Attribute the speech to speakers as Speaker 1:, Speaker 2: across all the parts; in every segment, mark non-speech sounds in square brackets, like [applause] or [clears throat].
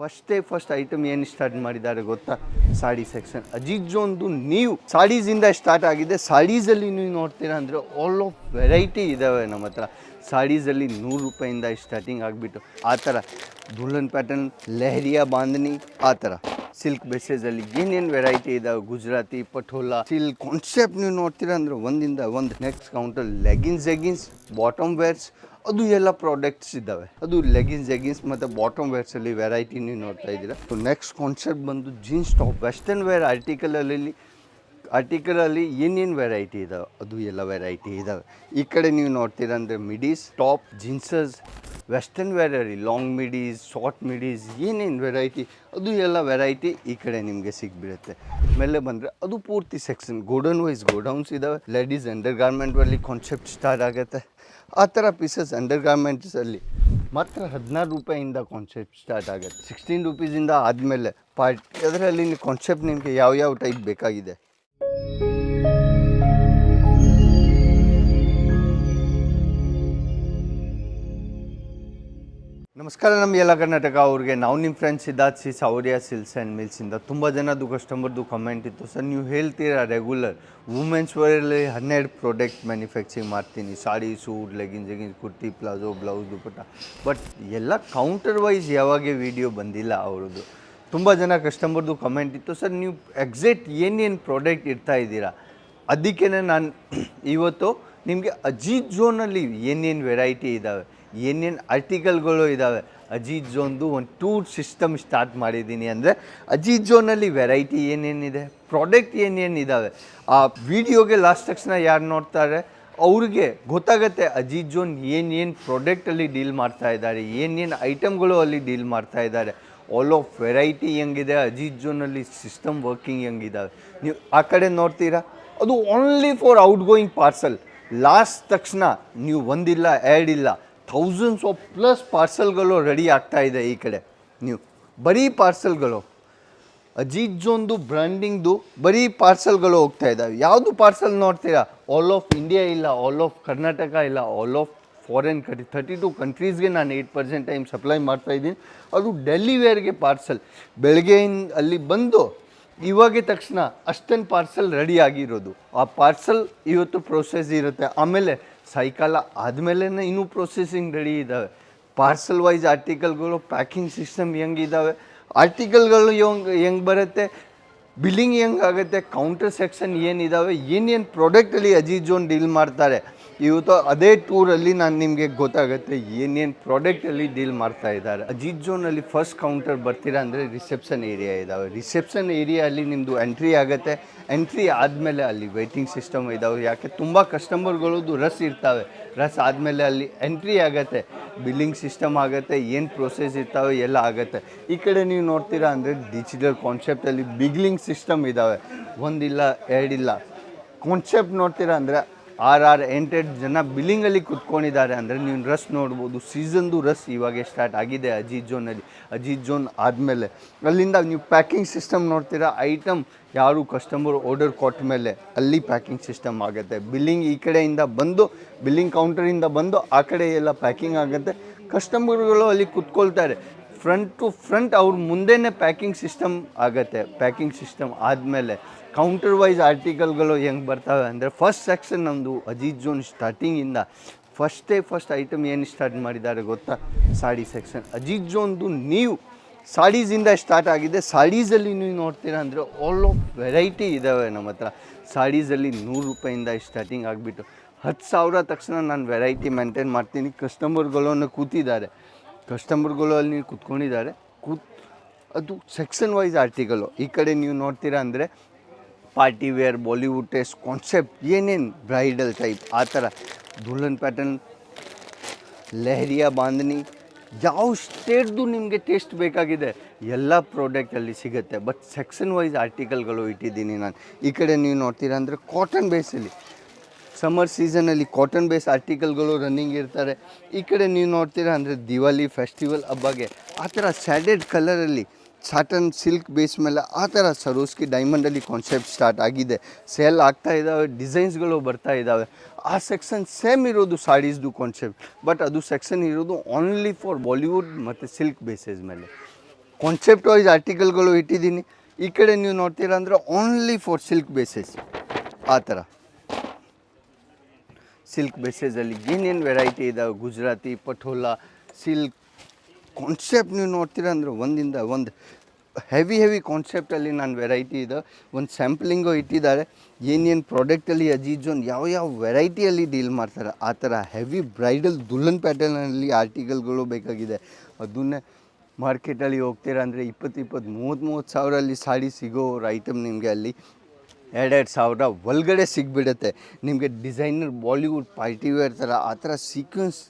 Speaker 1: ಫಸ್ಟೇ first item ಏನು start ಮಾಡಿದ್ದಾರೆ ಗೊತ್ತಾ? ಸಾಡಿ ಸೆಕ್ಷನ್ ಅಜಿತ್ ನೀವು ಸಾಡೀಸಿಂದ ಸ್ಟಾರ್ಟ್ ಆಗಿದೆ. ಸಾಡೀಸಲ್ಲಿ ನೀವು ನೋಡ್ತೀರಾ ಅಂದರೆ ಆಲ್ ಆಫ್ ವೆರೈಟಿ ಇದ್ದಾವೆ ನಮ್ಮ ಹತ್ರ. ಸಾಡೀಸಲ್ಲಿ ನೂರು ರೂಪಾಯಿಂದ ಸ್ಟಾರ್ಟಿಂಗ್ ಆಗಿಬಿಟ್ಟು. ಆ ಥರ ದುಲ್ಲನ್ ಪ್ಯಾಟರ್ನ್ ಲೆಹರಿಯಾ ಬಾಂಧನಿ ಆ ಥರ. ಸಿಲ್ಕ್ ಅಲ್ಲಿ ಏನೇನು ವೆರೈಟಿ ಇದಾವೆ? ಗುಜರಾತಿ, ಪಟೋಲಾ. ಸಿಲ್ಕ್ ಕಾನ್ಸೆಪ್ಟ್ ನೀವು ನೋಡ್ತೀರಾ ಅಂದ್ರೆ ಒಂದಿಂದ ಒಂದು next counter leggings jeggings bottom wears ಅದು ಎಲ್ಲ ಪ್ರಾಡಕ್ಟ್ಸ್ ಇದ್ದಾವೆ. ಅದು ಲೆಗಿನ್ಸ್ ಜೆಗಿನ್ಸ್ ಮತ್ತು ಬಾಟಮ್ ವೇರ್ಸಲ್ಲಿ ವೆರೈಟಿ ನೀವು ನೋಡ್ತಾ ಇದ್ದೀರಾ. ನೆಕ್ಸ್ಟ್ ಕಾನ್ಸೆಪ್ಟ್ ಬಂದು ಜೀನ್ಸ್ ಟಾಪ್ ವೆಸ್ಟರ್ನ್ ವೇರ್ ಆರ್ಟಿಕಲಲ್ಲಿ ಆರ್ಟಿಕಲಲ್ಲಿ ಏನೇನು ವೆರೈಟಿ ಇದಾವೆ? ಅದು ಎಲ್ಲ ವೆರೈಟಿ ಇದಾವೆ. ಈ ಕಡೆ ನೀವು ನೋಡ್ತೀರಾ ಅಂದರೆ midis top ಜೀನ್ಸಸ್ western variety long midis short midis ಏನೇನು ವೆರೈಟಿ ಅದು ಎಲ್ಲ ವೆರೈಟಿ ಈ ಕಡೆ ನಿಮಗೆ ಸಿಗ್ಬಿಡುತ್ತೆ. ಮೇಲೆ ಬಂದರೆ ಅದು ಪೂರ್ತಿ ಸೆಕ್ಷನ್ ಗೋಡೌನ್ ವೈಸ್ ಗೋಡೌನ್ಸ್ ಇದ್ದಾವೆ ಲೇಡೀಸ್ ಅಂಡರ್ ಗಾರ್ಮೆಂಟಲ್ಲಿ ಕಾನ್ಸೆಪ್ಟ್ ಸ್ಟಾರ್ಟ್ ಆಗುತ್ತೆ. ಆ ಥರ ಪೀಸಸ್ ಅಂಡರ್ ಗಾರ್ಮೆಂಟ್ಸಲ್ಲಿ ಮಾತ್ರ ಹದಿನಾರು ರೂಪಾಯಿಂದ ಕಾನ್ಸೆಪ್ಟ್ ಸ್ಟಾರ್ಟ್ ಆಗುತ್ತೆ. ಸಿಕ್ಸ್ಟೀನ್ ರುಪೀಸಿಂದ ಆದಮೇಲೆ ಪಾರ್ಟ್ ಅದರಲ್ಲಿ ಕಾನ್ಸೆಪ್ಟ್ ನಿಮಗೆ ಯಾವ ಯಾವ ಟೈಪ್ ಬೇಕಾಗಿದೆ? ನಮಸ್ಕಾರ ನಮ್ಮ ಎಲ್ಲ ಕರ್ನಾಟಕ ಅವ್ರಿಗೆ. ನಾವು ನಿಮ್ಮ friends Siddharth C Saurya silks and ಮಿಲ್ಸಿಂದ ತುಂಬ ಜನದ್ದು ಕಸ್ಟಮರ್ದು ಕಮೆಂಟ್ ಇತ್ತು. ಸರ್ ನೀವು ಹೇಳ್ತೀರಾ ರೆಗ್ಯುಲರ್ ವುಮೆನ್ಸ್ ವೇರಲ್ಲಿ ಹನ್ನೆರಡು ಪ್ರಾಡಕ್ಟ್ ಮ್ಯಾನುಫ್ಯಾಕ್ಚರಿಂಗ್ ಮಾಡ್ತೀನಿ. Sari suit legging leggings kurti palazzo blouse dupatta. But ಎಲ್ಲ ಕೌಂಟರ್ ವೈಸ್ ಯಾವಾಗೆ ವಿಡಿಯೋ ಬಂದಿಲ್ಲ ಅವ್ರದ್ದು. ತುಂಬ ಜನ ಕಸ್ಟಮರ್ದು ಕಮೆಂಟ್ ಇತ್ತು. ಸರ್ ನೀವು ಎಕ್ಸಾಕ್ಟ್ ಏನೇನು ಪ್ರಾಡಕ್ಟ್ ಇಡ್ತಾ ಇದ್ದೀರಾ? ಅದಕ್ಕೇ ನಾನು [clears throat] ಇವತ್ತು ನಿಮಗೆ ಅಜೀತ್ ಝೋನಲ್ಲಿ ಏನೇನು ವೆರೈಟಿ ಇದ್ದಾವೆ ಏನೇನು ಆರ್ಟಿಕಲ್ಗಳು ಇದ್ದಾವೆ ಅಜೀತ್ ಝೋನ್ದು ಒಂದು ಟೂರ್ ಸಿಸ್ಟಮ್ ಸ್ಟಾರ್ಟ್ ಮಾಡಿದ್ದೀನಿ ಅಂದರೆ ಅಜೀತ್ ಝೋನಲ್ಲಿ ವೆರೈಟಿ ಏನೇನಿದೆ ಪ್ರಾಡಕ್ಟ್ ಏನೇನಿದ್ದಾವೆ ಆ ವಿಡಿಯೋಗೆ ಲಾಸ್ಟ್ ತಕ್ಷಣ ಯಾರು ನೋಡ್ತಾರೆ? ಅವ್ರಿಗೆ ಗೊತ್ತಾಗತ್ತೆ ಅಜೀತ್ ಜೋನ್ ಏನೇನು ಪ್ರಾಡಕ್ಟಲ್ಲಿ ಡೀಲ್ ಮಾಡ್ತಾ ಇದ್ದಾರೆ, ಏನೇನು ಐಟಮ್ಗಳು ಅಲ್ಲಿ ಡೀಲ್ ಮಾಡ್ತಾ ಇದ್ದಾರೆ. ಆಲ್ ಆಫ್ ವೆರೈಟಿ ಹೆಂಗಿದೆ, ಅಜೀತ್ ಝೋನಲ್ಲಿ ಸಿಸ್ಟಮ್ ವರ್ಕಿಂಗ್ ಹೆಂಗಿದ್ದಾವೆ ನೀವು ಆ ಕಡೆ ನೋಡ್ತೀರಾ? ಅದು only for outgoing parcel last ತಕ್ಷಣ ನೀವು ಒಂದಿಲ್ಲ, ಎರಡಿಲ್ಲ ಥೌಸಂಡ್ಸ್ ಆಫ್ ಪ್ಲಸ್ ಪಾರ್ಸಲ್ಗಳು ರೆಡಿ ಆಗ್ತಾ ಇದೆ ಈ ಕಡೆ. ನೀವು ಬರೀ ಪಾರ್ಸಲ್ಗಳು ಅಜೀತ್ ಜೋನ್ದು ಬ್ರ್ಯಾಂಡಿಂಗ್ದು ಬರೀ ಪಾರ್ಸಲ್ಗಳು ಹೋಗ್ತಾ ಇದ್ದಾವೆ ಯಾವುದು ಪಾರ್ಸಲ್ ನೋಡ್ತೀರಾ? ಆಲ್ ಆಫ್ ಇಂಡಿಯಾ ಇಲ್ಲ ಆಲ್ ಆಫ್ ಕರ್ನಾಟಕ ಇಲ್ಲ all of foreign country thirty two ಕಂಟ್ರೀಸ್ಗೆ ನಾನು ಏಯ್ಟ್ ಪರ್ಸೆಂಟ್ ಟೈಮ್ ಸಪ್ಲೈ ಮಾಡ್ತಾ ಇದ್ದೀನಿ. ಅದು ಡೆಲಿವೇರ್ಗೆ ಪಾರ್ಸಲ್ ಬೆಳಗ್ಗೆಯಿಂದ ಅಲ್ಲಿ ಬಂದು ಇವಾಗೆ ತಕ್ಷಣ ಅಷ್ಟೊಂದು ಪಾರ್ಸಲ್ ರೆಡಿ ಆಗಿರೋದು. ಆ ಪಾರ್ಸಲ್ ಇವತ್ತು ಪ್ರೊಸೆಸ್ ಇರುತ್ತೆ. ಆಮೇಲೆ ಸಾಯಂಕಾಲ ಆದಮೇಲೆ ಇನ್ನೂ ಪ್ರೊಸೆಸಿಂಗ್ ರೆಡಿ ಇದ್ದಾವೆ ಪಾರ್ಸಲ್ ವೈಸ್ ಆರ್ಟಿಕಲ್ಗಳು ಪ್ಯಾಕಿಂಗ್ ಸಿಸ್ಟಮ್ ಹೆಂಗಿದ್ದಾವೆ ಆರ್ಟಿಕಲ್ಗಳು ಹೆಂಗೆ ಹೆಂಗೆ ಬರುತ್ತೆ? ಬಿಲ್ಲಿಂಗ್ ಹೆಂಗೆ ಆಗುತ್ತೆ? ಕೌಂಟರ್ ಸೆಕ್ಷನ್ ಏನಿದ್ದಾವೆ ಏನೇನು ಪ್ರಾಡಕ್ಟಲ್ಲಿ ಅಜೀಜ್ ಜೋನ್ ಡೀಲ್ ಮಾಡ್ತಾರೆ? ಇವತ್ತು ಅದೇ ಟೂರಲ್ಲಿ ನಾನು ನಿಮಗೆ ಗೊತ್ತಾಗುತ್ತೆ ಏನೇನು ಪ್ರಾಡಕ್ಟಲ್ಲಿ ಡೀಲ್ ಮಾಡ್ತಾ ಇದ್ದಾರೆ. ಅಜಿತ್ ಜೋನಲ್ಲಿ ಫಸ್ಟ್ ಕೌಂಟರ್ ಬರ್ತೀರಾ ಅಂದರೆ ರಿಸೆಪ್ಷನ್ ಏರಿಯಾ ಇದ್ದಾವೆ ರಿಸೆಪ್ಷನ್ ಏರಿಯಾ ಅಲ್ಲಿ ನಿಮ್ಮದು ಎಂಟ್ರಿ ಆಗುತ್ತೆ. ಎಂಟ್ರಿ ಆದಮೇಲೆ ಅಲ್ಲಿ ವೇಟಿಂಗ್ ಸಿಸ್ಟಮ್ ಇದ್ದಾವೆ ಯಾಕೆ? ತುಂಬ ಕಸ್ಟಮರ್ಗಳದ್ದು ರಸ್ ಇರ್ತಾವೆ. ರಸ್ ಆದಮೇಲೆ ಅಲ್ಲಿ ಎಂಟ್ರಿ ಆಗುತ್ತೆ. ಬಿಲ್ಲಿಂಗ್ ಸಿಸ್ಟಮ್ ಆಗುತ್ತೆ. ಏನು ಪ್ರೊಸೆಸ್ ಇರ್ತಾವೆ ಎಲ್ಲ ಆಗುತ್ತೆ. ಈ ಕಡೆ ನೀವು ನೋಡ್ತೀರಾ ಅಂದರೆ ಡಿಜಿಟಲ್ ಕಾನ್ಸೆಪ್ಟಲ್ಲಿ ಬಿಗ್ಲಿಂಗ್ ಸಿಸ್ಟಮ್ ಇದ್ದಾವೆ ಒಂದಿಲ್ಲ, ಎರಡಿಲ್ಲ. ಕಾನ್ಸೆಪ್ಟ್ ನೋಡ್ತೀರಾ ಅಂದರೆ ಆರು ಆರ್ ಎಂಟೆಂಟು ಜನ ಬಿಲ್ಲಿಂಗಲ್ಲಿ ಕುತ್ಕೊಂಡಿದ್ದಾರೆ ಅಂದರೆ ನೀವು ರಸ್ ನೋಡ್ಬೋದು. ಸೀಸನ್ದು ರಸ್ ಇವಾಗೆ ಸ್ಟಾರ್ಟ್ ಆಗಿದೆ ಅಜೀತ್ ಜೋನಲ್ಲಿ ಅಜೀತ್ ಜೋನ್ ಆದಮೇಲೆ ಅಲ್ಲಿಂದ ನೀವು ಪ್ಯಾಕಿಂಗ್ ಸಿಸ್ಟಮ್ ನೋಡ್ತೀರಾ? ಐಟಮ್ ಯಾರು ಕಸ್ಟಮರ್ ಆರ್ಡರ್ ಕೊಟ್ಟ ಮೇಲೆ ಅಲ್ಲಿ ಪ್ಯಾಕಿಂಗ್ ಸಿಸ್ಟಮ್ ಆಗುತ್ತೆ. ಬಿಲ್ಲಿಂಗ್ ಈ ಕಡೆಯಿಂದ ಬಂದು, ಬಿಲ್ಲಿಂಗ್ ಕೌಂಟರಿಂದ ಬಂದು ಆ ಕಡೆ ಎಲ್ಲ ಪ್ಯಾಕಿಂಗ್ ಆಗುತ್ತೆ. ಕಸ್ಟಮರ್ಗಳು ಅಲ್ಲಿ ಕುತ್ಕೊಳ್ತಾರೆ. ಫ್ರಂಟ್ ಟು ಫ್ರಂಟ್ ಅವ್ರ ಮುಂದೆನೇ ಪ್ಯಾಕಿಂಗ್ ಸಿಸ್ಟಮ್ ಆಗುತ್ತೆ. ಪ್ಯಾಕಿಂಗ್ ಸಿಸ್ಟಮ್ ಆದಮೇಲೆ ಕೌಂಟರ್ ವೈಸ್ ಆರ್ಟಿಕಲ್ಗಳು ಹೆಂಗೆ ಬರ್ತವೆ ಅಂದರೆ ಫಸ್ಟ್ ಸೆಕ್ಷನ್ ನಮ್ಮದು ಅಜೀತ್ ಜೋನ್ ಸ್ಟಾರ್ಟಿಂಗಿಂದ ಫಸ್ಟೇ ಫಸ್ಟ್ ಐಟಮ್ ಏನು ಸ್ಟಾರ್ಟ್ ಮಾಡಿದ್ದಾರೆ ಗೊತ್ತಾ? ಸಾಡಿ ಸೆಕ್ಷನ್ ಅಜೀತ್ ಜೋನ್ದು ನೀವು ಸಾಡೀಸಿಂದ ಸ್ಟಾರ್ಟ್ ಆಗಿದೆ. ಸಾಡೀಸಲ್ಲಿ ನೀವು ನೋಡ್ತೀರಾ ಅಂದರೆ ಆಲ್ ಆಫ್ ವೆರೈಟಿ ಇದ್ದಾವೆ ನಮ್ಮ ಹತ್ರ. ಸಾಡೀಸಲ್ಲಿ ನೂರು ರೂಪಾಯಿಂದ ಸ್ಟಾರ್ಟಿಂಗ್ ಆಗಿಬಿಟ್ಟು ಹತ್ತು ಸಾವಿರ ತಕ್ಷಣ ನಾನು ವೆರೈಟಿ ಮೇಂಟೈನ್ ಮಾಡ್ತೀನಿ. ಕಸ್ಟಮರ್ಗಳನ್ನು ಕೂತಿದ್ದಾರೆ. ಕಸ್ಟಮರ್ಗಳು ಅಲ್ಲಿ ಕುತ್ಕೊಂಡಿದ್ದಾರೆ. ಕೂತ್, ಅದು ಸೆಕ್ಷನ್ ವೈಸ್ ಆರ್ಟಿಕಲ್ಲು ಈ ಕಡೆ ನೀವು ನೋಡ್ತೀರಾ ಅಂದರೆ party wear, Bollywood taste, concept, ಏನೇನು ಬ್ರೈಡಲ್ ಟೈಪ್, ಆ ಥರ. ದುಲ್ಹನ್ ಪ್ಯಾಟರ್ನ್, ಲೆಹರಿಯಾ ಬಾಂಧನಿ, ಯಾವ ಸ್ಟೇಟ್ದು ನಿಮಗೆ ಟೇಸ್ಟ್ ಬೇಕಾಗಿದೆ, ಎಲ್ಲ ಪ್ರಾಡಕ್ಟಲ್ಲಿ ಸಿಗುತ್ತೆ. ಬಟ್ ಸೆಕ್ಷನ್ ವೈಸ್ ಆರ್ಟಿಕಲ್ಗಳು ಇಟ್ಟಿದ್ದೀನಿ ನಾನು. ಈ ಕಡೆ ನೀವು ನೋಡ್ತೀರಾ ಅಂದರೆ ಕಾಟನ್ ಬೇಸಲ್ಲಿ ಸಮ್ಮರ್ ಸೀಸನಲ್ಲಿ ಕಾಟನ್ ಬೇಸ್ ಆರ್ಟಿಕಲ್ಗಳು ರನ್ನಿಂಗ್ ಇರ್ತಾರೆ. ಈ ಕಡೆ ನೀವು ನೋಡ್ತೀರಾ ಅಂದರೆ ದಿವಾಲಿ ಫೆಸ್ಟಿವಲ್ ಹಬ್ಬಗೆ, ಆ ಥರ ಸ್ಯಾಡೆಡ್ ಕಲರಲ್ಲಿ ಸಾಟನ್ ಸಿಲ್ಕ್ ಬೇಸ್ ಮೇಲೆ ಆ ಥರ ಸರೋಸ್ಕಿ ಡೈಮಂಡಲ್ಲಿ ಕಾನ್ಸೆಪ್ಟ್ ಸ್ಟಾರ್ಟ್ ಆಗಿದೆ. ಸೇಲ್ ಆಗ್ತಾ ಇದ್ದಾವೆ ಡಿಸೈನ್ಸ್ಗಳು ಬರ್ತಾ ಇದ್ದಾವೆ ಆ ಸೆಕ್ಷನ್ ಸೇಮ್ ಇರೋದು ಸಾಡೀಸ್ದು ಕಾನ್ಸೆಪ್ಟ್ ಬಟ್ ಅದು ಸೆಕ್ಷನ್ ಇರೋದು ಓನ್ಲಿ ಫಾರ್ ಬಾಲಿವುಡ್ ಮತ್ತು ಸಿಲ್ಕ್ ಬೇಸಸ್ ಮೇಲೆ. ಕಾನ್ಸೆಪ್ಟ್ ವೈಸ್ ಆರ್ಟಿಕಲ್ಗಳು ಇಟ್ಟಿದ್ದೀನಿ. ಈ ಕಡೆ ನೀವು ನೋಡ್ತೀರಾ ಅಂದರೆ ಓನ್ಲಿ ಫಾರ್ ಸಿಲ್ಕ್ ಬೇಸಸ್ ಆ ಥರ. ಸಿಲ್ಕ್ ಬೇಸಸಲ್ಲಿ ಏನೇನು ವೆರೈಟಿ ಇದಾವೆ? ಗುಜರಾತಿ ಪಠೋಲ ಸಿಲ್ಕ್. ಕಾನ್ಸೆಪ್ಟ್ ನೀವು ನೋಡ್ತೀರ ಅಂದ್ರೆ ಒಂದಿಂದ ಒಂದು ಹೆವಿ ಹೆವಿ ಕಾನ್ಸೆಪ್ಟಲ್ಲಿ ನಾನು ವೆರೈಟಿ ಇದೆ. ಒಂದು ಸ್ಯಾಂಪ್ಲಿಂಗು ಇಟ್ಟಿದ್ದಾರೆ. ಏನೇನು ಪ್ರಾಡಕ್ಟಲ್ಲಿ ಅಜೀಜೋನ್ ಯಾವ ಯಾವ ವೆರೈಟಿಯಲ್ಲಿ ಡೀಲ್ ಮಾಡ್ತಾರೆ? ಆ ಥರ ಹೆವಿ ಬ್ರೈಡಲ್ ದುಲ್ಲನ್ ಪ್ಯಾಟರ್ನಲ್ಲಿ ಆರ್ಟಿಕಲ್ಗಳು ಬೇಕಾಗಿದೆ. ಅದನ್ನೇ ಮಾರ್ಕೆಟಲ್ಲಿ ಹೋಗ್ತೀರ ಅಂದರೆ ಇಪ್ಪತ್ತು ಇಪ್ಪತ್ತು ಮೂವತ್ತು ಮೂವತ್ತು ಸಾವಿರಲ್ಲಿ ಸಾಡಿ ಸಿಗೋ ಐಟಮ್ ನಿಮಗೆ ಅಲ್ಲಿ. ಎರಡೆರಡು ಸಾವಿರ ಒಳಗಡೆ ಸಿಗ್ಬಿಡುತ್ತೆ. ನಿಮಗೆ ಡಿಸೈನರ್ ಬಾಲಿವುಡ್ ಪಾರ್ಟಿ ವೇರ್ ಥರ ಆ ಥರ ಸೀಕ್ವೆನ್ಸ್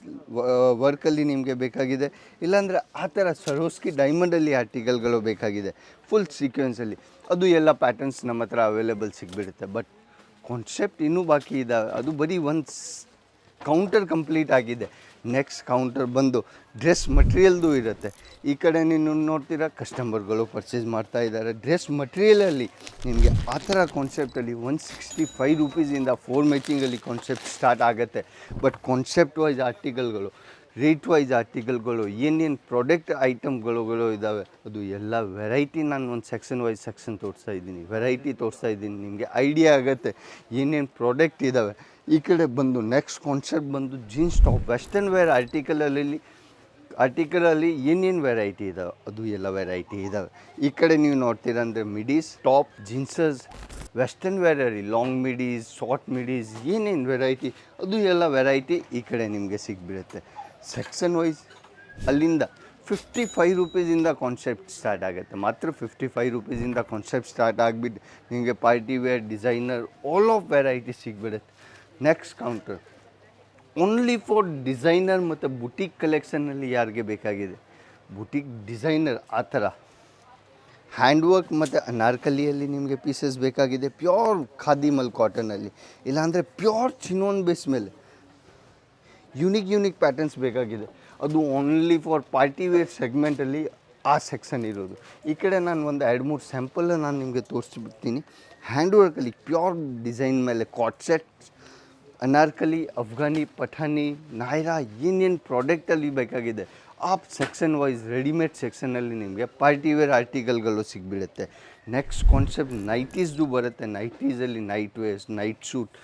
Speaker 1: ವರ್ಕಲ್ಲಿ ನಿಮಗೆ ಬೇಕಾಗಿದೆ. ಇಲ್ಲಾಂದರೆ ಆ ಥರ ಸರೋಸ್ಕಿ ಡೈಮಂಡಲ್ಲಿ ಆರ್ಟಿಕಲ್ಗಳು ಬೇಕಾಗಿದೆ. ಫುಲ್ ಸೀಕ್ವೆನ್ಸಲ್ಲಿ ಅದು ಎಲ್ಲ ಪ್ಯಾಟರ್ನ್ಸ್ ನಮ್ಮ ಹತ್ರ ಅವೈಲೇಬಲ್ ಸಿಗ್ಬಿಡುತ್ತೆ. ಬಟ್ ಕಾನ್ಸೆಪ್ಟ್ ಇನ್ನೂ ಬಾಕಿ ಇದೆ. ಅದು ಬರೀ ಒಂದು ಕೌಂಟರ್ ಕಂಪ್ಲೀಟ್ ಆಗಿದೆ. ನೆಕ್ಸ್ಟ್ ಕೌಂಟರ್ ಬಂದು ಡ್ರೆಸ್ ಮಟೀರಿಯಲ್ದು ಇರುತ್ತೆ. ಈ ಕಡೆ ನೀನು ನೋಡ್ತೀರಾ ಕಸ್ಟಮರ್ಗಳು ಪರ್ಚೇಸ್ ಮಾಡ್ತಾ ಇದ್ದಾರೆ. ಡ್ರೆಸ್ ಮಟೀರಿಯಲಲ್ಲಿ ನಿಮಗೆ ಆ ಥರ ಕಾನ್ಸೆಪ್ಟಲ್ಲಿ ಒನ್ ಸಿಕ್ಸ್ಟಿ ಫೈವ್ ರುಪೀಸಿಂದ ಫೋರ್ ಮೇಕಿಂಗಲ್ಲಿ ಕಾನ್ಸೆಪ್ಟ್ ಸ್ಟಾರ್ಟ್ ಆಗುತ್ತೆ. ಬಟ್ ಕಾನ್ಸೆಪ್ಟ್ ವೈಸ್ ಆರ್ಟಿಕಲ್ಗಳು ರೇಟ್ ವೈಸ್ ಆರ್ಟಿಕಲ್ಗಳು ಏನೇನು ಪ್ರಾಡಕ್ಟ್ ಐಟಮ್ಗಳುಗಳು ಇದ್ದಾವೆ ಅದು ಎಲ್ಲ ವೆರೈಟಿ ನಾನು ಒಂದು ಸೆಕ್ಷನ್ ವೈಸ್ ಸೆಕ್ಷನ್ ತೋರಿಸ್ತಾ ಇದ್ದೀನಿ. ವೆರೈಟಿ ತೋರಿಸ್ತಾ ಇದ್ದೀನಿ. ನಿಮಗೆ ಐಡಿಯಾ ಆಗುತ್ತೆ ಏನೇನು ಪ್ರಾಡಕ್ಟ್ ಇದ್ದಾವೆ ಈ ಕಡೆ ಬಂದು ನೆಕ್ಸ್ಟ್ ಕಾನ್ಸೆಪ್ಟ್ ಬಂದು ಜೀನ್ಸ್ ಟಾಪ್ ವೆಸ್ಟರ್ನ್ ವೇರ್ ಆರ್ಟಿಕಲಲ್ಲಿ ಆರ್ಟಿಕಲಲ್ಲಿ ಏನೇನು ವೆರೈಟಿ ಇದಾವೆ, ಅದು ಎಲ್ಲ ವೆರೈಟಿ ಇದಾವೆ. ಈ ಕಡೆ ನೀವು ನೋಡ್ತೀರಾ ಅಂದರೆ ಮಿಡೀಸ್ ಟಾಪ್ ಜೀನ್ಸಸ್ ವೆಸ್ಟರ್ನ್ ವೇರಲ್ಲಿ ಲಾಂಗ್ ಮಿಡೀಸ್ ಶಾರ್ಟ್ ಮಿಡೀಸ್ ಏನೇನು ವೆರೈಟಿ ಅದು ಎಲ್ಲ ವೆರೈಟಿ ಈ ಕಡೆ ನಿಮಗೆ ಸಿಗ್ಬಿಡುತ್ತೆ. ಸೆಕ್ಷನ್ ವೈಸ್ ಅಲ್ಲಿಂದ ಫಿಫ್ಟಿ ಫೈವ್ ರುಪೀಸಿಂದ ಕಾನ್ಸೆಪ್ಟ್ ಸ್ಟಾರ್ಟ್ ಆಗುತ್ತೆ. ಮಾತ್ರ ಫಿಫ್ಟಿ ಫೈವ್ ರುಪೀಸಿಂದ ಕಾನ್ಸೆಪ್ಟ್ ಸ್ಟಾರ್ಟ್ ಆಗಿಬಿಟ್ಟು ನಿಮಗೆ party wear designer all of variety ಸಿಗ್ಬಿಡುತ್ತೆ. Next counter only for designer ಮತ್ತು ಬುಟಿಕ್ ಕಲೆಕ್ಷನ್ನಲ್ಲಿ ಯಾರಿಗೆ ಬೇಕಾಗಿದೆ? ಬುಟಿಕ್ ಡಿಸೈನರ್ ಆ ಥರ. ಹ್ಯಾಂಡ್ ವರ್ಕ್ ಮತ್ತು ಅನಾರ್ಕಲಿಯಲ್ಲಿ ನಿಮಗೆ ಪೀಸಸ್ ಬೇಕಾಗಿದೆ. ಪ್ಯೂರ್ ಖಾದಿಮಲ್ ಕಾಟನಲ್ಲಿ ಇಲ್ಲಾಂದರೆ ಪ್ಯೂರ್ ಚಿನೋನ್ ಬೇಸ್ ಮೇಲೆ. ಯುನಿಕ್ ಯುನಿಕ್ ಪ್ಯಾಟರ್ನ್ಸ್ ಬೇಕಾಗಿದೆ. ಅದು ಓನ್ಲಿ ಫಾರ್ ಪಾರ್ಟಿ ವೇರ್ ಸೆಗ್ಮೆಂಟಲ್ಲಿ ಆ ಸೆಕ್ಷನ್ ಇರೋದು. ಈ ಕಡೆ ನಾನು ಒಂದು ಎರಡು, ಮೂರು ಸ್ಯಾಂಪಲ್ ನಾನು ನಿಮಗೆ ತೋರಿಸ್ಬಿಡ್ತೀನಿ. ಹ್ಯಾಂಡ್ ವರ್ಕಲ್ಲಿ ಪ್ಯೂರ್ ಡಿಸೈನ್ ಮೇಲೆ ಕಾಟ್ ಸೆಟ್ ಅನಾರ್ಕಲಿ ಅಫ್ಘಾನಿ, ಪಠಾನಿ, ನಾಯ್ರಾ, ಏನೇನು ಪ್ರಾಡಕ್ಟಲ್ಲಿ ಬೇಕಾಗಿದೆ ಆ ಸೆಕ್ಷನ್ ವೈಸ್ ರೆಡಿಮೇಡ್ ಸೆಕ್ಷನಲ್ಲಿ ನಿಮಗೆ ಪಾರ್ಟಿ ವೇರ್ ಆರ್ಟಿಕಲ್ಗಳು ಸಿಗ್ಬಿಡುತ್ತೆ. ನೆಕ್ಸ್ಟ್ ಕಾನ್ಸೆಪ್ಟ್ ನೈಟೀಸ್ದು ಬರುತ್ತೆ. ನೈಟೀಸಲ್ಲಿ ನೈಟ್ ವೇರ್ಸ್ ನೈಟ್ ಶೂಟ್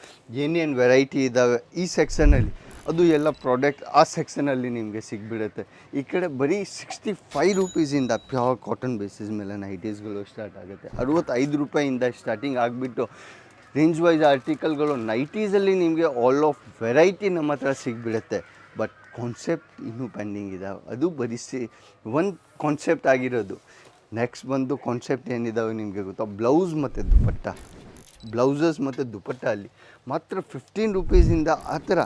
Speaker 1: ಏನೇನು ವೆರೈಟಿ ಇದ್ದಾವೆ ಈ ಸೆಕ್ಷನಲ್ಲಿ ಅದು ಎಲ್ಲ ಪ್ರಾಡಕ್ಟ್ ಆ ಸೆಕ್ಷನಲ್ಲಿ ನಿಮಗೆ ಸಿಗ್ಬಿಡುತ್ತೆ. ಈ ಕಡೆ ಬರೀ ಸಿಕ್ಸ್ಟಿ ಫೈವ್ ರುಪೀಸಿಂದ ಪ್ಯೂರ್ ಕಾಟನ್ ಬೇಸಿಸ್ ಮೇಲೆ ನೈಟೀಸ್ಗಳು ಸ್ಟಾರ್ಟ್ ಆಗುತ್ತೆ. ಅರವತ್ತೈದು ರೂಪಾಯಿಂದ ಸ್ಟಾರ್ಟಿಂಗ್ ಆಗಿಬಿಟ್ಟು ರೇಂಜ್ ವೈಸ್ ಆರ್ಟಿಕಲ್ಗಳು ನೈಟೀಸಲ್ಲಿ ನಿಮಗೆ ಆಲ್ ಆಫ್ ವೆರೈಟಿ ನಮ್ಮ ಹತ್ರ ಸಿಗ್ಬಿಡುತ್ತೆ. ಬಟ್ ಕಾನ್ಸೆಪ್ಟ್ ಇನ್ನೂ ಪೆಂಡಿಂಗ್ ಇದಾವೆ ಅದು ಬರಿಸಿ ಒಂದು ಕಾನ್ಸೆಪ್ಟ್ ಆಗಿರೋದು. ನೆಕ್ಸ್ಟ್ ಬಂದು ಕಾನ್ಸೆಪ್ಟ್ ಏನಿದಾವೆ ನಿಮಗೆ ಗೊತ್ತಾ? ಬ್ಲೌಸ್ ಮತ್ತು ದುಪಟ್ಟ. ಬ್ಲೌಸಸ್ ಮತ್ತು ದುಪಟ್ಟ ಅಲ್ಲಿ. ಮಾತ್ರ ಫಿಫ್ಟೀನ್ ರುಪೀಸಿಂದ ಆ ಥರ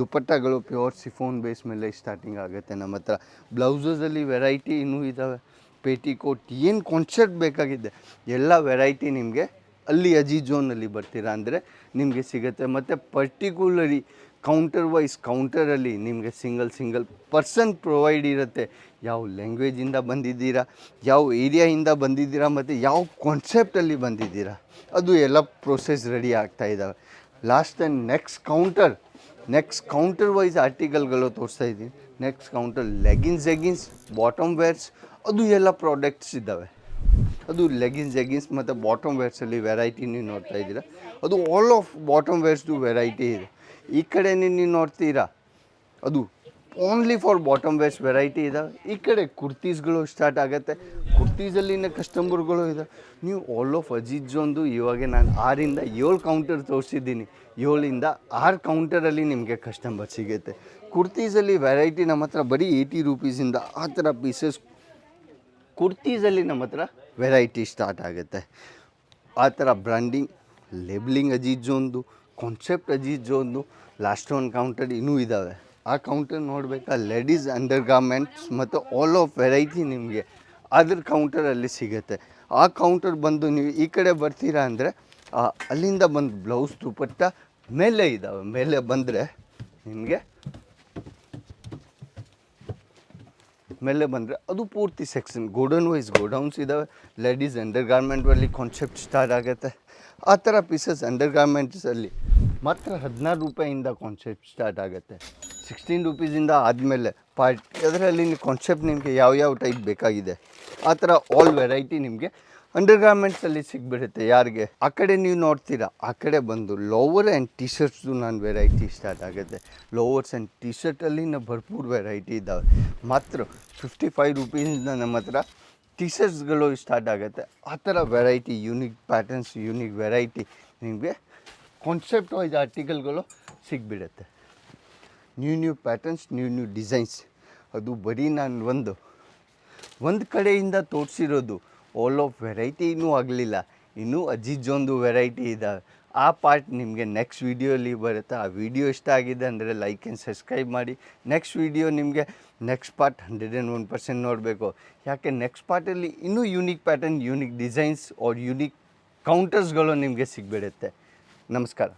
Speaker 1: ದುಪಟ್ಟಗಳು ಪ್ಯೂರ್ ಸಿಫೋನ್ ಬೇಸ್ ಮೇಲೆ ಸ್ಟಾರ್ಟಿಂಗ್ ಆಗುತ್ತೆ ನಮ್ಮ ಹತ್ರ. ಬ್ಲೌಸಸಲ್ಲಿ ವೆರೈಟಿ ಇನ್ನೂ ಇದ್ದಾವೆ ಪೇಟಿಕೋಟ್ ಏನು ಕಾನ್ಸೆಪ್ಟ್ ಬೇಕಾಗಿದೆ ಎಲ್ಲ ವೆರೈಟಿ ನಿಮಗೆ ಅಲ್ಲಿ ಅಜಿ ಝೋನಲ್ಲಿ ಬರ್ತೀರಾ ಅಂದರೆ ನಿಮಗೆ ಸಿಗುತ್ತೆ. ಮತ್ತು ಪರ್ಟಿಕ್ಯುಲರಿ ಕೌಂಟರ್ ವೈಸ್ ಕೌಂಟರಲ್ಲಿ ನಿಮಗೆ ಸಿಂಗಲ್ ಸಿಂಗಲ್ ಪರ್ಸನ್ ಪ್ರೊವೈಡ್ ಇರುತ್ತೆ. ಯಾವ ಲ್ಯಾಂಗ್ವೇಜಿಂದ ಬಂದಿದ್ದೀರಾ, ಯಾವ ಏರಿಯಾಯಿಂದ ಬಂದಿದ್ದೀರಾ, ಮತ್ತು ಯಾವ ಕಾನ್ಸೆಪ್ಟಲ್ಲಿ ಬಂದಿದ್ದೀರಾ, ಅದು ಎಲ್ಲ ಪ್ರೊಸೆಸ್ ರೆಡಿ ಆಗ್ತಾ ಇದ್ದಾವೆ last and next counter next counter wise ಆರ್ಟಿಕಲ್ಗಳು ತೋರಿಸ್ತಾ ಇದ್ದೀನಿ. Next counter leggings jeggings bottom wears ಅದು ಎಲ್ಲ ಪ್ರಾಡಕ್ಟ್ಸ್ ಇದ್ದಾವೆ. ಅದು ಲೆಗಿನ್ಸ್ ಜೆಗಿನ್ಸ್ ಮತ್ತು ಬಾಟಮ್ ವೇರ್ಸಲ್ಲಿ ವೆರೈಟಿ ನೀವು ನೋಡ್ತಾ ಇದ್ದೀರಾ? ಅದು ಆಲ್ ಆಫ್ ಬಾಟಮ್ ವೇರ್ಸ್ದು ವೆರೈಟಿ ಇದೆ. ಈ ಕಡೆ ನೀವು ನೋಡ್ತೀರಾ? ಅದು only for bottom wears variety ಇದೆ. ಈ ಕಡೆ ಕುರ್ತೀಸ್ಗಳು ಸ್ಟಾರ್ಟ್ ಆಗುತ್ತೆ. ಕುರ್ತೀಸಲ್ಲಿನ ಕಸ್ಟಮರ್ಗಳು ಇದೆ. ನೀವು ಆಲ್ ಆಫ್ ಅಜೀಜ್ ಒಂದು ಇವಾಗ ನಾನು ಆರಿಂದ ಏಳು ಕೌಂಟರ್ ತೋರಿಸಿದ್ದೀನಿ. ಏಳಿಂದ ಆರು ಕೌಂಟರಲ್ಲಿ ನಿಮಗೆ ಕಸ್ಟಮರ್ ಸಿಗುತ್ತೆ. ಕುರ್ತೀಸಲ್ಲಿ ವೆರೈಟಿ ನಮ್ಮ ಹತ್ರ ಬರೀ ಏಯ್ಟಿ ರುಪೀಸಿಂದ ಆ ಥರ ಪೀಸಸ್ ಕುರ್ತೀಸಲ್ಲಿ ನಮ್ಮ ಹತ್ರ ವೆರೈಟಿ ಸ್ಟಾರ್ಟ್ ಆಗುತ್ತೆ. ಆ ಥರ ಬ್ರ್ಯಾಂಡಿಂಗ್ ಲೇಬ್ಲಿಂಗ್ ಅಜೀಜ್ ಒಂದು ಕಾನ್ಸೆಪ್ಟ್ ಅಜೀಜು ಒಂದು ಲಾಸ್ಟ್ ಒನ್ ಕೌಂಟರ್ ಇನ್ನೂ ಇದ್ದಾವೆ ಆ ಕೌಂಟರ್ ನೋಡಬೇಕಾ ಲೇಡೀಸ್ ಅಂಡರ್ ಗಾರ್ಮೆಂಟ್ಸ್ ಮತ್ತು ಆಲ್ ಆಫ್ ವೆರೈಟಿ ನಿಮಗೆ ಅದ್ರ ಕೌಂಟರಲ್ಲಿ ಸಿಗುತ್ತೆ. ಆ ಕೌಂಟರ್ ಬಂದು ನೀವು ಈ ಕಡೆ ಬರ್ತೀರಾ ಅಂದರೆ ಅಲ್ಲಿಂದ ಬಂದು ಬ್ಲೌಸ್ ದುಪಟ್ಟ ಮೇಲೆ ಇದ್ದಾವೆ ಮೇಲೆ ಬಂದರೆ ನಿಮಗೆ ಮೇಲೆ ಬಂದರೆ ಅದು ಪೂರ್ತಿ ಸೆಕ್ಷನ್ ಗೋಡೌನ್ ವೈಸ್ ಗೋಡೌನ್ಸ್ ಇದ್ದಾವೆ ಲೇಡೀಸ್ ಅಂಡರ್ ಗಾರ್ಮೆಂಟಲ್ಲಿ ಕಾನ್ಸೆಪ್ಟ್ ಸ್ಟಾರ್ಟ್ ಆಗುತ್ತೆ. ಆ ಥರ ಪೀಸಸ್ ಅಂಡರ್ ಗಾರ್ಮೆಂಟ್ಸಲ್ಲಿ ಮಾತ್ರ ಹದಿನಾರು ರೂಪಾಯಿಂದ ಕಾನ್ಸೆಪ್ಟ್ ಸ್ಟಾರ್ಟ್ ಆಗುತ್ತೆ. ಸಿಕ್ಸ್ಟೀನ್ ರುಪೀಸಿಂದ ಆದಮೇಲೆ ಪಾರ್ಟ್ ಅದರಲ್ಲಿ ಕಾನ್ಸೆಪ್ಟ್ ನಿಮಗೆ ಯಾವ ಯಾವ ಟೈಪ್ ಬೇಕಾಗಿದೆ? ಆ ಥರ ಆಲ್ ವೆರೈಟಿ ನಿಮಗೆ ಅಂಡರ್ ಗಾರ್ಮೆಂಟ್ಸಲ್ಲಿ ಸಿಗ್ಬಿಡುತ್ತೆ ಯಾರಿಗೆ? ಆ ಕಡೆ ನೀವು ನೋಡ್ತೀರಾ, ಆ ಕಡೆ ಬಂದು ಲೋವರ್ ಆ್ಯಂಡ್ ಟಿ ಶರ್ಟ್ಸು ನಾನು ವೆರೈಟಿ ಸ್ಟಾರ್ಟ್ ಆಗುತ್ತೆ. ಲೋವರ್ಸ್ ಆ್ಯಂಡ್ ಟಿ ಶರ್ಟಲ್ಲಿನ ಭರ್ಪೂರ್ ವೆರೈಟಿ ಇದ್ದಾವೆ. ಮಾತ್ರ ಫಿಫ್ಟಿ ಫೈವ್ ರುಪೀಸಿಂದ ನಮ್ಮ ಹತ್ರ ಟಿ ಶರ್ಟ್ಸ್ಗಳು ಸ್ಟಾರ್ಟ್ ಆಗುತ್ತೆ. ಆ ಥರ variety unique patterns unique variety ನಿಮಗೆ ಕಾನ್ಸೆಪ್ಟ್ ವೈಸ್ ಆರ್ಟಿಕಲ್ಗಳು ಸಿಗ್ಬಿಡುತ್ತೆ. New new patterns new new designs ಅದು ಬರೀ ನಾನು ಒಂದು ಒಂದು ಕಡೆಯಿಂದ ತೋರಿಸಿರೋದು ಆಲ್ ಆಫ್ ವೆರೈಟಿ ಇನ್ನೂ ಆಗಲಿಲ್ಲ. ಇನ್ನೂ ಅಜಿಜೊಂದು ವೆರೈಟಿ ಇದ್ದಾವೆ ಆ ಪಾರ್ಟ್ ನಿಮಗೆ ನೆಕ್ಸ್ಟ್ ವೀಡಿಯೋಲಿ ಬರುತ್ತೆ. ಆ ವಿಡಿಯೋ ಇಷ್ಟ ಆಗಿದೆ ಅಂದರೆ ಲೈಕ್ ಆ್ಯಂಡ್ ಸಬ್ಸ್ಕ್ರೈಬ್ ಮಾಡಿ. ನೆಕ್ಸ್ಟ್ ವೀಡಿಯೋ ನಿಮಗೆ next part hundred and one percent ನೋಡಬೇಕು. ಯಾಕೆ ನೆಕ್ಸ್ಟ್ ಪಾರ್ಟಲ್ಲಿ ಇನ್ನೂ unique pattern unique designs or unique ಕೌಂಟರ್ಸ್ಗಳು ನಿಮಗೆ ಸಿಗ್ಬಿಡುತ್ತೆ. ನಮಸ್ಕಾರ.